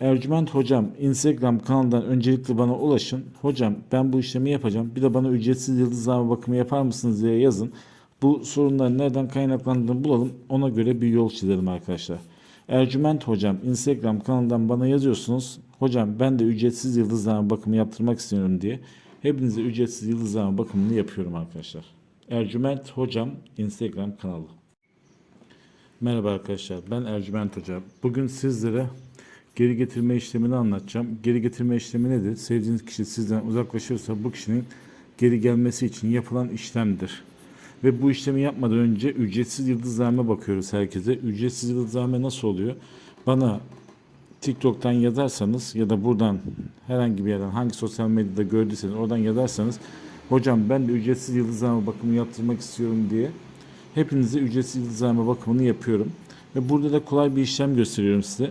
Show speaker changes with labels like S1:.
S1: Ercüment Hocam Instagram kanalından öncelikle bana ulaşın. Hocam ben bu işlemi yapacağım. Bir de bana ücretsiz yıldızlama bakımı yapar mısınız diye yazın. Bu sorunların nereden kaynaklandığını bulalım. Ona göre bir yol çizelim arkadaşlar. Ercüment Hocam Instagram kanalından bana yazıyorsunuz. Hocam ben de ücretsiz yıldızlama bakımı yaptırmak istiyorum diye. Hepinize ücretsiz yıldızlama bakımını yapıyorum arkadaşlar. Ercüment Hocam Instagram kanalı. Merhaba arkadaşlar, ben Ercüment Hoca. Bugün sizlere geri getirme işlemini anlatacağım. Geri getirme işlemi nedir? Sevdiğiniz kişi sizden uzaklaşırsa bu kişinin geri gelmesi için yapılan işlemdir. Ve bu işlemi yapmadan önce ücretsiz yıldızlarına bakıyoruz herkese. Ücretsiz yıldızlarına nasıl oluyor? Bana TikTok'tan yazarsanız ya da buradan herhangi bir yerden hangi sosyal medyada gördüyseniz oradan yazarsanız hocam ben de ücretsiz yıldızlama bakımı yaptırmak istiyorum diye hepinize ücretsiz yıldızlama bakımını yapıyorum. Ve burada da kolay bir işlem gösteriyorum size.